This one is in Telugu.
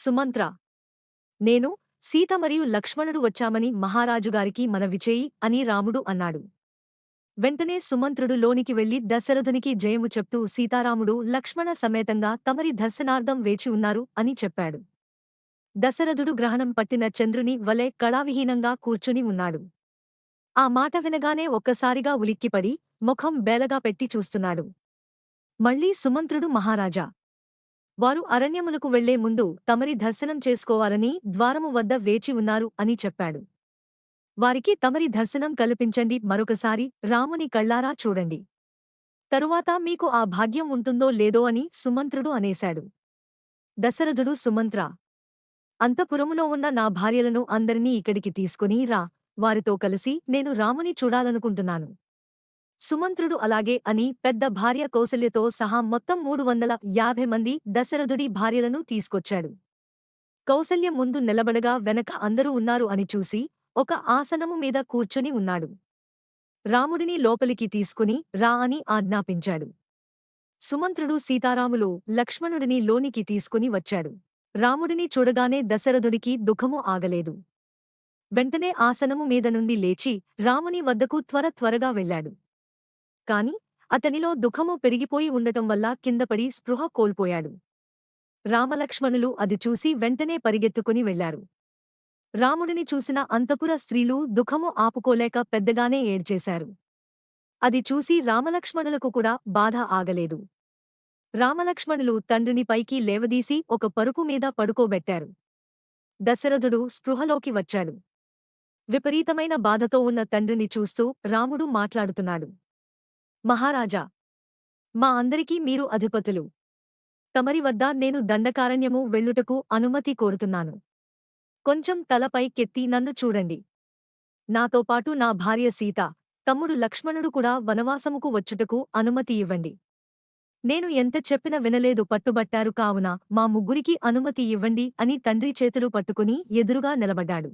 సుమంత్ర నేను సీత మరియు లక్ష్మణుడు వచ్చామని మహారాజుగారికి మనవిచేయి అని రాముడు అన్నాడు. వెంటనే సుమంత్రుడు లోనికి వెళ్ళి దశరథునికి జయము చెప్తూ సీతారాముడు లక్ష్మణ సమేతంగా తమరి దర్శనార్థం వేచి ఉన్నారు అని చెప్పాడు. దశరథుడు గ్రహణం పట్టిన చంద్రుని వలె కళావిహీనంగా కూర్చుని ఉన్నాడు. ఆ మాట వినగానే ఒక్కసారిగా ఉలిక్కిపడి ముఖం బేలగా పెట్టి చూస్తున్నాడు. మళ్ళీ సుమంత్రుడు మహారాజా వారు అరణ్యములకు వెళ్ళే ముందు తమరి దర్శనం చేసుకోవాలని ద్వారము వద్ద వేచి ఉన్నారు అని చెప్పాడు. వారికి తమరి దర్శనం కల్పించండి మరొకసారి రాముని కళ్ళారా చూడండి. తరువాత మీకు ఆ భాగ్యం ఉంటుందో లేదో అని సుమంత్రుడు అనేశాడు. దశరథుడు సుమంత్ర అంతపురములో ఉన్న నా భార్యలను అందరినీ ఇక్కడికి తీసుకుని రా వారితో కలిసి నేను రాముని చూడాలనుకుంటున్నాను. సుమంత్రుడు అలాగే అని పెద్ద భార్య కౌసల్యతో సహా మొత్తం మూడు వందల యాభై మంది దశరథుడి భార్యలను తీసుకొచ్చాడు. కౌసల్య ముందు నిలబడగా వెనక అందరూ ఉన్నారు అని చూసి ఒక ఆసనము మీద కూర్చుని ఉన్నాడు. రాముడిని లోపలికి తీసుకుని రా అని ఆజ్ఞాపించాడు. సుమంత్రుడు సీతారాములు లక్ష్మణుడిని లోనికి తీసుకుని వచ్చాడు. రాముడిని చూడగానే దశరథుడికి దుఃఖము ఆగలేదు. వెంటనే ఆసనము మీద నుండి లేచి రాముని వద్దకు త్వర త్వరగా వెళ్ళాడు. కాని అతనిలో దుఃఖము పెరిగిపోయి ఉండటం వల్ల కిందపడి స్పృహ కోల్పోయాడు. రామలక్ష్మణులు అది చూసి వెంటనే పరిగెత్తుకుని వెళ్ళారు రాముడిని చూసిన అంతపుర స్త్రీలు దుఃఖము ఆపుకోలేక పెద్దగానే ఏడ్చేశారు. అది చూసి రామలక్ష్మణులకు కూడా బాధ ఆగలేదు. రామలక్ష్మణులు తండ్రిని పైకి లేవదీసి ఒక పరుపు మీద పడుకోబెట్టారు. దశరథుడు స్పృహలోకి వచ్చాడు. విపరీతమైన బాధతో ఉన్న తండ్రిని చూస్తూ రాముడు మాట్లాడుతున్నాడు. మహారాజా! మా అందరికీ మీరు అధిపతులు. తమరి వద్ద నేను దండకారణ్యము వెళ్ళుటకు అనుమతి కోరుతున్నాను. కొంచెం తలపై కెత్తి నన్ను చూడండి. నాతో పాటు నా భార్య సీత తమ్ముడు లక్ష్మణుడు కూడా వనవాసముకు వచ్చుటకు అనుమతి ఇవ్వండి. నేను ఎంత చెప్పిన వినలేదు పట్టుబట్టారు కావున మా ముగ్గురికి అనుమతి ఇవ్వండి అని తండ్రి చేతులు పట్టుకుని ఎదురుగా నిలబడ్డాడు.